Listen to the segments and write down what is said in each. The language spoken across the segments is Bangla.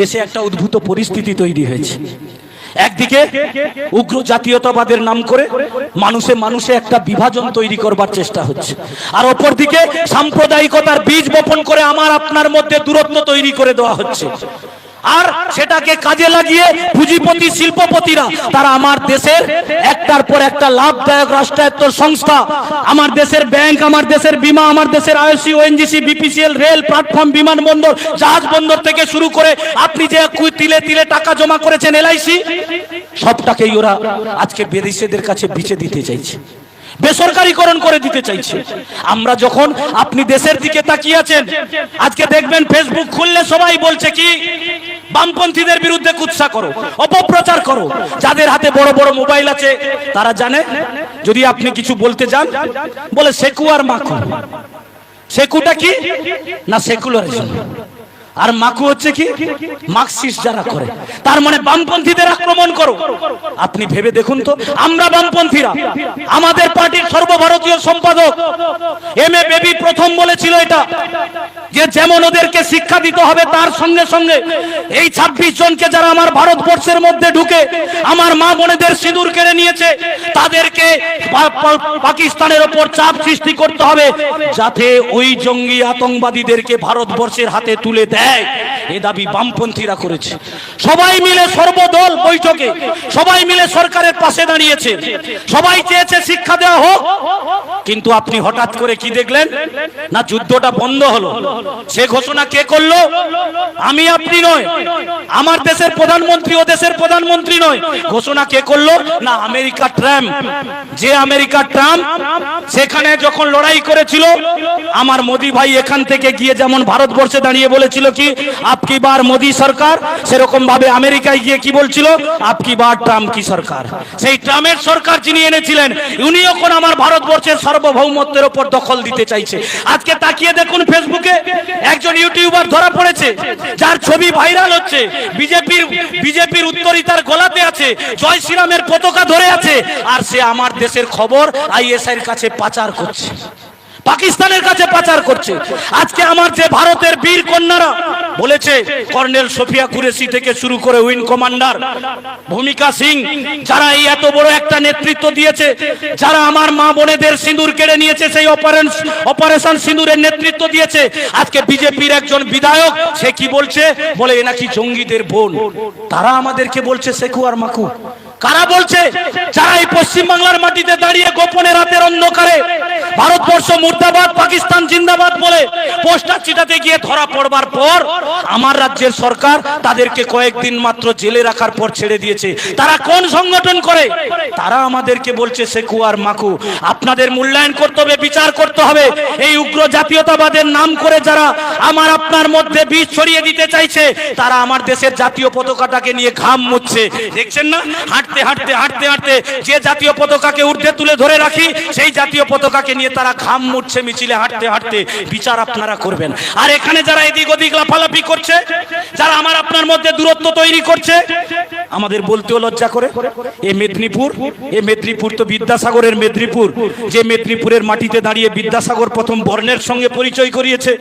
দেশে একটা উদ্ভূত পরিস্থিতি তৈরি হয়েছে। একদিকে উগ্র জাতীয়তাবাদের নাম করে মানুষে মানুষে একটা বিভাজন তৈরি করবার চেষ্টা হচ্ছে। আর অপরদিকে সাম্প্রদায়িকতার বীজ বপন করে আমার আপনার মধ্যে দূরত্ব তৈরি করে দেওয়া হচ্ছে। আর সেটাকে কাজে লাগিয়ে পুঁজিপতি, শিল্পপতিরা, তারা আমার দেশের একটার পর একটা লাভদায়ক রাষ্ট্রায়ত্ত সংস্থা, আমার দেশের ব্যাংক, আমার দেশের বিমা, আমার দেশের আইসি ওএনজিসি, বিপিসিএল, রেল, প্ল্যাটফর্ম, বিমানবন্দর, জাহাজ বন্দর থেকে শুরু করে আপনি যে তিলে তিলে টাকা জমা করেছেন, এলআইসি, সবটাকেই ওরা আজকে বিদেশিদের কাছে বিচে দিতে চাইছে। বেসরকারীকরণ করে দিতে চাইছে। আমরা যখন আপনি দেশের দিকে তাকিয়ে আছেন, আজকে দেখবেন ফেসবুক খুললে সবাই বলছে কি, বামপন্থীদের বিরুদ্ধে কুৎসা করো, অপপ্রচার করো। যাদের হাতে বড় বড় মোবাইল আছে, তারা জানে। যদি আপনি কিছু বলতে যান, বলে, সেকু আর মাকু। সেকুটা কি? না সেকুলারিজম? আর মাকু হচ্ছে কি? মার্কসিস্ট যারা করে। তার মানে বামপন্থীদের আক্রমণ করো। আপনি ভেবে দেখুন তো, আমরা বামপন্থীরা, আমাদের পার্টির সর্বভারতীয় সম্পাদক, এম এ বেবি প্রথম বলেছিল এটা, যে যেমন ওদেরকে শিক্ষা দিতে হবে, তার সঙ্গে সঙ্গে এই ছাব্বিশ জনকে যারা আমার ভারতবর্ষের মধ্যে ঢুকে, আমার মা বোনেদের সিঁদুর কেড়ে নিয়েছে, তাদেরকে পাকিস্তানের ওপর চাপ সৃষ্টি করতে হবে, যাতে ওই জঙ্গি আতঙ্কবাদীদেরকে ভারতবর্ষের হাতে তুলে দেয়। দেয় এ দাবি বামপন্থীরা করেছে। সবাই মিলে সর্বদল বৈঠকে, সবাই মিলে সরকারের পাশে দাঁড়িয়েছে। সবাই চেয়েছে শিক্ষা দেওয়া হোক। কিন্তু আপনি হঠাৎ করে কি দেখলেন? না, যুদ্ধটা বন্ধ হলো। সে ঘোষণা কে করল? আমি আপনি নয়। আমার দেশের প্রধানমন্ত্রী ও দেশের প্রধানমন্ত্রী নয়। ঘোষণা কে করল? না, আমেরিকা ট্রাম্প। যে আমেরিকা ট্রাম্প, সেখানে যখন লড়াই করেছিল, আমার মোদি ভাই এখান থেকে গিয়ে যেমন ভারতবর্ষে দাঁড়িয়ে বলেছিল কি আপকি বার মোদী সরকার? সেরকম ভাবে আমেরিকায় গিয়ে কি বলছিল? আপকি বার ট্রাম্প কি সরকার? সেই ট্রাম্পের সরকার যিনি এনেছিলেন উনি এখন আমার ভারতবর্ষের সার্বভৌমত্বের উপর দখল দিতে চাইছে। আজকে তাকিয়ে দেখুন ফেসবুকে, একজন ইউটিউবার ধরা পড়েছে, যার ছবি ভাইরাল হচ্ছে, বিজেপির বিজেপির উত্তরিতার গোলাতে আছে, জয় শ্রীরামের পতাকা ধরে আছে, আর সে আমার দেশের খবর আইএসআই এর কাছে পাচার করছে। পাকিস্তানের কাছে পাচার করছে। আজকে আমার যে ভারতের বীর কন্যারা বলেছে, কর্নেল সোফিয়া কুরেশি থেকে শুরু করে উইন কমান্ডার ভূমিকা সিং, যারা এই এত বড় একটা নেতৃত্ব দিয়েছে, যারা আমার মা বোনেদের সিঁদুর কেড়ে নিয়েছে, সেই অপারেশন অপারেশন সিঁদুরের নেতৃত্ব দিয়েছে। আজকে বিজেপির একজন বিধায়ক, সে কি বলছে? বলে, এ নাকি জঙ্গিদের বোন। তারা আমাদেরকে বলছে, শেখু আর মাকু। কারা বলছে? যারা এই পশ্চিম বাংলার মাটিতে দাঁড়িয়ে গোপনে রাতের অন্ধকারে ভারতবর্ষ মুর্দাবাদ, পাকিস্তান জিন্দাবাদ বলে পোস্টার চিটাতে গিয়ে ধরা পড়বার পর আমার রাজ্যের সরকার তাদেরকে কয়েকদিন মাত্র জেলে রাখার পর ছেড়ে দিয়েছে। তারা কোন সংগঠন করে? তারা আমাদেরকে বলছে সেকু আর মাকু। আপনাদের মূল্যায়ন করতে হবে, বিচার করতে হবে। এই উগ্র জাতীয়তাবাদের নাম করে যারা আমার আপনার মধ্যে বীজ ছড়িয়ে দিতে চাইছে, তারা আমার দেশের জাতীয় পতাকাটাকে নিয়ে ঘাম মুচ্ছে দেখছেন না? হাঁটতে হাঁটতে হাঁটতে হাঁটতে যে জাতীয় পতাকাকে ঊর্ধ্বে তুলে ধরে রাখি, সেই জাতীয় পতাকাকে নিয়ে তারা ঘাম মুচ্ছে মিছিলে হাঁটতে হাঁটতে। বিচার আপনারা করবেন। আর এখানে যারা এদিক ওদিক লাফালাফি করছে, যারা আমার আপনার মধ্যে দূরত্ব তৈরি করছে, আমাদের বলতেও লজ্জা করে। এ মেদিনীপুর এ মেদিনীপুর তো বিদ্যাসাগরের মেদিনীপুর। যে মেদিনীপুরের মাটিতে দাঁড়িয়ে বিদ্যাসাগর প্রথম বর্ণের সঙ্গে পরিচয় করিয়েছে,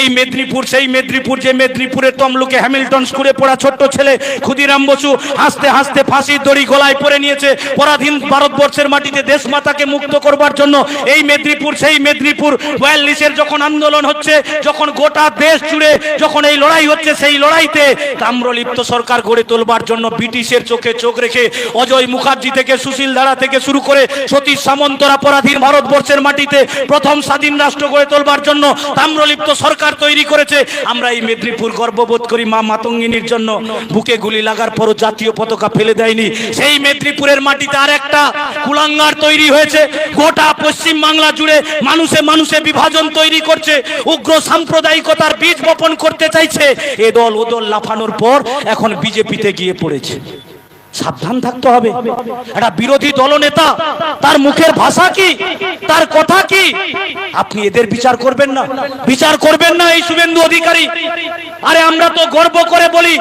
এই মেদিনীপুর, সেই মেদিনীপুর, যে মেদিনীপুরের তমলুকে হ্যামিল্টন স্কুলে পড়া ছোট্ট ছেলে ক্ষুদিরাম বসু হাসতে হাসতে ফাঁসির দড়ি গলায় পরে নিয়েছে। পরাধীন ভারতবর্ষের মাটিতে দেশ মাতাকে মুক্ত করবার জন্য এই মেদিনীপুর, সেই মেদিনীপুর বয়াল্লিশের যখন আন্দোলন হচ্ছে, যখন গোটা দেশ জুড়ে যখন এই লড়াই হচ্ছে, সেই লড়াইতে তাম্রলিপ্ত সরকার গড়ে তোলবার জন্য ব্রিটিশের চোখে চোখ রেখে অজয় মুখার্জি থেকে সুশীল ধারা থেকে শুরু করে সতীশ সামন্তরা পরাধীন ভারতবর্ষের মাটিতে প্রথম স্বাধীন রাষ্ট্র গড়ে তোলবার জন্য তাম্রলিপ্ত সরকার তৈরি করেছে, আমরা এই মেদিনীপুর গর্ববোধ করি মা মাতঙ্গিনীর জন্য। বুকে গুলি লাগার পরও জাতীয় পতাকা ফেলে দেয়নি। সেই মেদিনীপুরের মাটিতে আর একটা কুলাঙ্গার তৈরি হয়েছে, গোটা পশ্চিম বাংলা জুড়ে মানুষে মানুষে বিভাজন তৈরি করছে, উগ্র সাম্প্রদায়িকতার বীজ বপন করতে চাইছে। এ দল, ও দল লাফানোর পর এখন বিজেপিতে গিয়ে পড়েছে। সাবধান থাকতে হবে। একটা বিরোধী দলনেতা, তার মুখের ভাষা কি? তার কথা কি? আপনি এদের বিচার করবেন না। বিচার করবেন না এই শুভেন্দু অধিকারী। আরে আমরা তো গর্ব করে বলি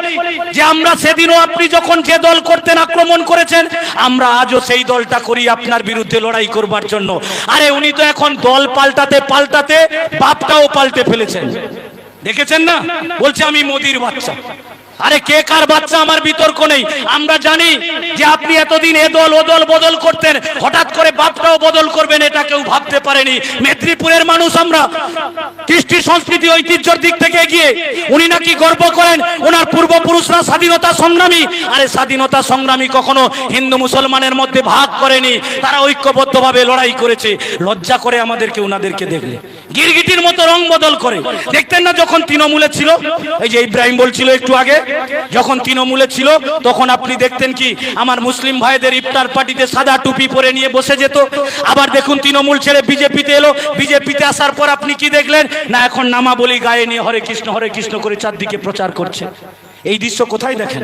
যে আমরা সেদিনও আপনি যখন যে দল করতেন আক্রমণ করেছেন, আমরা আজও সেই দলটা করি আপনার বিরুদ্ধে লড়াই করবার জন্য। আরে উনি তো এখন দল পাল্টাতে পাল্টাতে বাপটাও পাল্টে ফেলেছেন। দেখেছেন না? বলছে আমি মোদির বাচ্চা। আরে কে কার বাচ্চা আমার বিতর্ক নেই? আমরা জানি যে আপনি এতদিন এ দল, ও দল বদল করতেন। হঠাৎ করে বাপটাও বদল করবেন এটা কেউ ভাবতে পারেনি। মেদিনীপুরের মানুষ আমরা। কৃষ্টি সংস্কৃতি, ঐতিহ্যের দিক থেকে এগিয়ে উনি নাকি গর্ব করেন, ওনার পূর্বপুরুষরা স্বাধীনতা সংগ্রামী। আরে স্বাধীনতা সংগ্রামী কখনো হিন্দু মুসলমানের মধ্যে ভাগ করেনি। তারা ঐক্যবদ্ধভাবে লড়াই করেছে। লজ্জা করে আমাদেরকে ওনাদেরকে দেখলে। গিরগিটির মতো রং বদল করে। দেখতেন না যখন তৃণমূলে ছিল? এই যে ইব্রাহিম বলছিল একটু আগে যখন তৃণমূলে ছিল, তখন আপনি দেখতেন কি, আমার মুসলিম ভাইদের ইফতার পার্টিতে সাদা টুপি পরে নিয়ে বসে যেত। আবার দেখুন তৃণমূল ছেড়ে বিজেপিতে এলো। বিজেপিতে আসার পর আপনি কি দেখলেন? না, এখন নামা বলি গায়ে নিয়ে হরে কৃষ্ণ হরে কৃষ্ণ করে চারদিকে প্রচার করছে। এই দৃশ্য কোথায় দেখেন?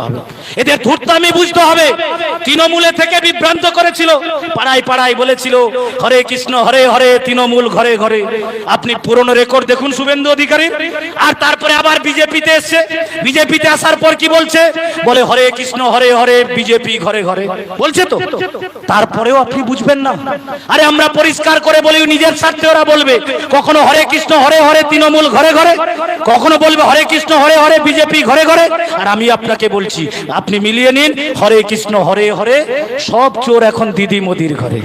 হবে। এদের ধূর্তামি বুঝতে হবে। তৃণমূলে থেকে বিভ্রান্ত করেছিল। পাড়ায় পাড়ায় বলেছিল, হরে কৃষ্ণ, হরে হরে, তৃণমূল ঘরে ঘরে। আপনি পুরনো রেকর্ড দেখুন শুভেন্দু অধিকারী আর তারপরে আবার বিজেপিতে এসছে। বিজেপিতে আসার পর কি বলছে? বলে, হরে কৃষ্ণ, হরে হরে, বিজেপি ঘরে ঘরে। বলছে তো? তারপরেও আপনি বুঝবেন না। আরে আমরা পরিষ্কার করে বলি, নিজের স্বার্থে ওরা বলবে, কখনো হরে কৃষ্ণ, হরে হরে, তৃণমূল ঘরে ঘরে? কখনো বলবে, হরে কৃষ্ণ, হরে হরে, বিজেপি ঘরে ঘরে? আর আমি আপনাকে বলছি, আপনি মিলিয়ে নিন, হরে কৃষ্ণ, হরে হরে, সব চোর এখন দিদি মোদির ঘরে।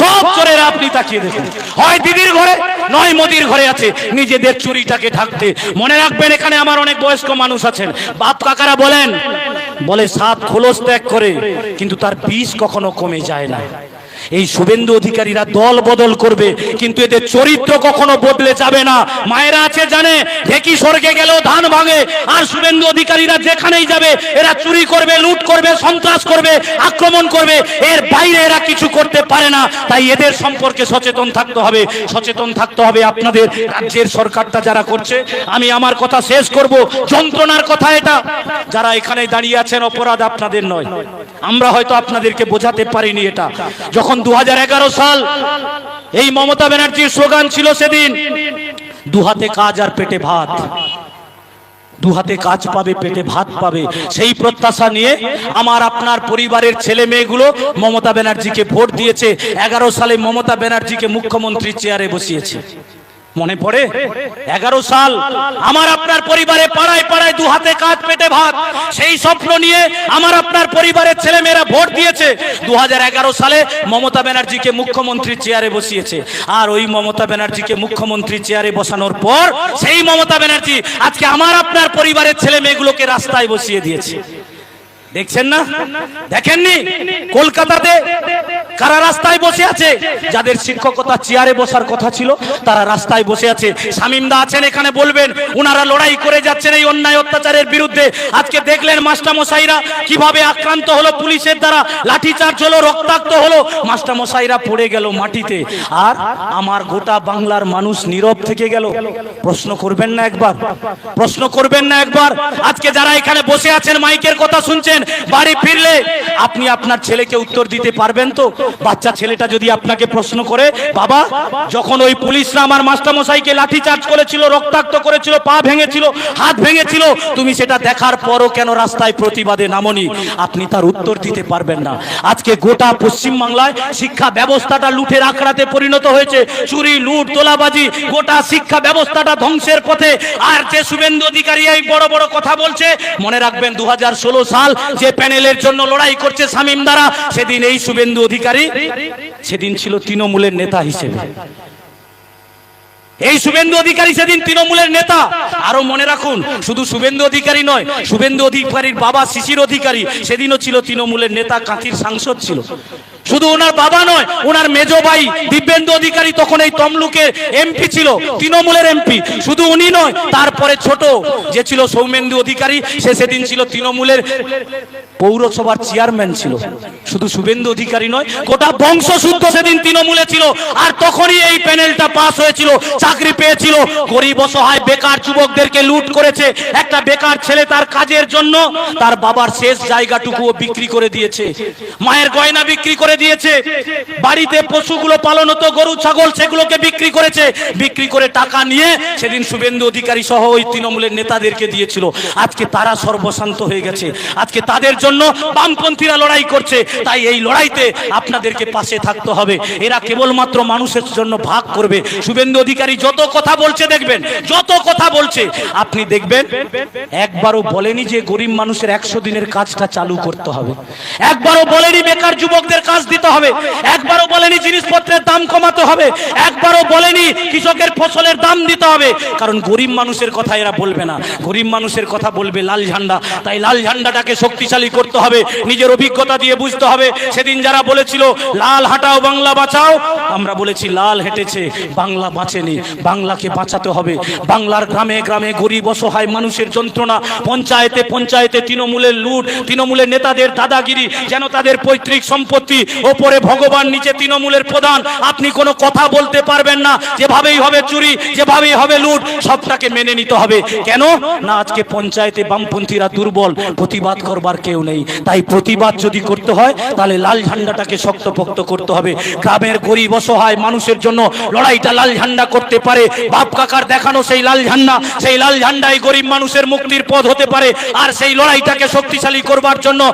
সব চোরেরা আপনি তাকিয়ে দেখুন। হয় দিদির ঘরে, নয় মোদির ঘরে আছে। নিজেদের চুরিটাকে ঢাকতে। মনে রাখবেন, এখানে আমার অনেক বয়স্ক মানুষ আছেন। বাপ কাকারা বলেন, বলে সাত খোলস ত্যাগ করে, কিন্তু তার বিষ কখনো কমে যায় না। এই শুভেন্দু অধিকারীরা দল বদল করবে, কিন্তু এদের চরিত্র কখনো বদলে যাবে না। মায়েরা আছে জানে, ঢেকি স্বর্গে গেলেও ধান ভাঙে, আর শুভেন্দু অধিকারীরা যেখানেই যাবে, এরা চুরি করবে, লুট করবে, সন্ত্রাস করবে, আক্রমণ করবে, এর বাইরে এরা কিছু করতে পারে না। তাই এদের সম্পর্কে সচেতন থাকতে হবে, সচেতন থাকতে হবে আপনাদের রাজ্যের সরকারটা যারা করছে। আমি আমার কথা শেষ করব, যন্ত্রণার কথা এটা। যারা এখানে দাঁড়িয়ে আছেন, অপরাধ আপনাদের নয়। আমরা হয়তো আপনাদেরকে বোঝাতে পারিনি এটা। যখন দু সাল এই মমতা ব্যানার্জির স্লোগান ছিল সেদিন দু হাতে কাজ আর পেটে ভাত। দুহাতে কাজ পাবে, পেটে ভাত পাবে। সেই প্রত্যাশা নিয়ে আমার আপনার পরিবারের ছেলে মেয়েগুলো মমতা ব্যানার্জিকে ভোট দিয়েছে। এগারো সালে মমতা ব্যানার্জিকে মুখ্যমন্ত্রী চেয়ারে বসিয়েছে। মনে পড়ে? এগারো সাল আমার আপনার পরিবারে পাড়ায় পাড়ায় দু হাতে কাজ পেটে ভাত। সেই স্বপ্ন নিয়ে আমার আপনার পরিবারের ছেলে মেয়েরা ভোট দিয়েছে। দুহাজার এগারো সালে মমতা ব্যানার্জিকে মুখ্যমন্ত্রী চেয়ারে বসিয়েছে। আর ওই মমতা ব্যানার্জিকে মুখ্যমন্ত্রী চেয়ারে বসানোর পর সেই মমতা ব্যানার্জি আজকে আমার আপনার পরিবারের ছেলে মেয়েগুলোকে রাস্তায় বসিয়ে দিয়েছে। দেখছেন না? দেখেননি? কলকাতাতে কারা রাস্তায় বসে আছে? যাদের শিক্ষকতা চেয়ারে বসার কথা ছিল, তারা রাস্তায় বসে আছে। শামিমদা আছেন, এখানে বলবেন ওনারা লড়াই করে যাচ্ছেন এই অন্যায় অত্যাচারের বিরুদ্ধে। আজকে দেখলেন মাস্টারমশাইরা কীভাবে আক্রান্ত হলো পুলিশের দ্বারা, লাঠিচার্জ হলো, রক্তাক্ত হলো। মাস্টারমশাইরা পড়ে গেল মাটিতে। আর আমার গোটা বাংলার মানুষ নীরব থেকে গেল। প্রশ্ন করবেন না একবার। প্রশ্ন করবেন না একবার। আজকে যারা এখানে বসে আছেন, মাইকের কথা শুনছেন, বাড়ি ফিরলে আপনি আপনার ছেলেকে উত্তর দিতে পারবেন তো? বাচ্চা ছেলেটা যদি আপনাকে প্রশ্ন করে, বাবা, যখন ওই পুলিশরা আমার মাস্টারমশাইকে লাঠি চার্জ করেছিল, রক্তাক্ত করেছিল, পা ভেঙেছিল, হাত ভেঙেছিল, তুমি সেটা দেখার পরও কেন রাস্তায় প্রতিবাদে নামনি? আপনি তার উত্তর দিতে পারবেন না। আজকে গোটা পশ্চিম বাংলায় শিক্ষা ব্যবস্থাটা লুঠের আখড়াতে পরিণত হয়েছে। চুরি, লুট, তোলাবাজি, গোটা শিক্ষা ব্যবস্থাটা ধ্বংসের পথে। আর যে শুভেন্দু অধিকারী এই বড় বড় কথা বলছে, মনে রাখবেন দু সাল যে প্যানেলের জন্য লড়াই করছে শামীম দ্বারা সেদিন এই শুভেন্দু অধিকারী সেদিন ছিল তৃণমূলের নেতা হিসেবে। এই শুভেন্দু অধিকারী সেদিন তৃণমূলের নেতা। আরও মনে রাখুন, শুধু শুভেন্দু অধিকারী নয়, শুভেন্দু অধিকারীর বাবা শিশির অধিকারী, সেদিনও ছিল তৃণমূলের নেতা, কাঁথির সাংসদ ছিল। শুধু ওনার বাবা নয়, ওনার মেজ ভাই দিব্যেন্দু অধিকারী তখন এই তমলুকের এমপি ছিল, তৃণমূলের এমপি। শুধু উনি নয়, তারপরে ছোট যে ছিল সৌমেন্দু অধিকারী, সে সেদিন ছিল তৃণমূলের পৌরসভার চেয়ারম্যান ছিল। শুধু শুভেন্দু অধিকারী নয়, গোটা বংশশুদ্ধ সেদিন তৃণমূলে ছিল। আর তখনই এই প্যানেলটা পাস হয়েছিল, চাকরি পেয়েছিল। গরিব, অসহায়, বেকার যুবকদেরকে লুট করেছে। একটা বেকার ছেলে তার কাজের জন্য তার বাবার শেষ জায়গাটুকুও বিক্রি করে দিয়েছে। মায়ের গয়না বিক্রি করে দিয়েছে। বাড়িতে পশুগুলো পালন হতো, গরু, ছাগল, সেগুলোকে বিক্রি করেছে। বিক্রি করে টাকা নিয়ে সেদিন শুভেন্দু অধিকারী সহ ওই তৃণমূলের নেতাদেরকে দিয়েছিল। আজকে তারা সর্বশান্ত হয়ে গেছে। আজকে তাদের জন্য বামপন্থীরা লড়াই করছে। তাই এই লড়াইতে আপনাদেরকে পাশে থাকতে হবে। এরা কেবলমাত্র মানুষের জন্য ভাগ করবে। শুভেন্দু অধিকারী যত কথা বলছে দেখবেন, যত কথা বলছে। আপনি দেখবেন, একবারও বলেনি যে গরিব মানুষের একশো দিনের কাজটা চালু করতে হবে। একবারও বলেনি বেকার যুবকদের কাজ দিতে হবে। একবারও বলেনি জিনিসপত্রের দাম কমাতে হবে। একবারও বলেনি কৃষকের ফসলের দাম দিতে হবে। কারণ গরিব মানুষের কথা এরা বলবে না। গরিব মানুষের কথা বলবে লাল ঝান্ডা। তাই লাল ঝান্ডাটাকে শক্তিশালী করতে হবে। নিজের অভিজ্ঞতা দিয়ে বুঝতে হবে। সেদিন যারা বলেছিল, লাল হাঁটাও, বাংলা বাঁচাও, আমরা বলেছি, লাল হেঁটেছে, বাংলা বাঁচেনি। বাংলাকে বাঁচাতে হবে। বাংলার গ্রামে গ্রামে গরিব, অসহায় মানুষের যন্ত্রণা। পঞ্চায়েতে পঞ্চায়েতে তৃণমূলের লুট, তৃণমূলের নেতাদের দাদাগিরি, যেন তাদের পৈতৃক সম্পত্তি ওপরে ভগবান, নিচে তৃণমূলের প্রধান। আপনি কোনো কথা বলতে পারবেন না। যেভাবেই হবে চুরি, যেভাবেই হবে লুট, সবটাকে মেনে নিতে হবে। কেন? না, আজকে পঞ্চায়েতে বামপন্থীরা দুর্বল, প্রতিবাদ করবার কেউ নেই। তাই প্রতিবাদ যদি করতে হয়, তাহলে লাল ঝান্ডাটাকে শক্তপোক্ত করতে হবে। গ্রামের গরিব, অসহায় মানুষের জন্য লড়াইটা লাল ঝান্ডা করতে পারে। বাপ কাকার দেখানো সেই লাল ঝান্ডা, সেই লাল ঝান্ডাই গরিব মানুষের মুক্তির পথ হতে পারে। আর সেই লড়াইটাকে শক্তিশালী করবার জন্য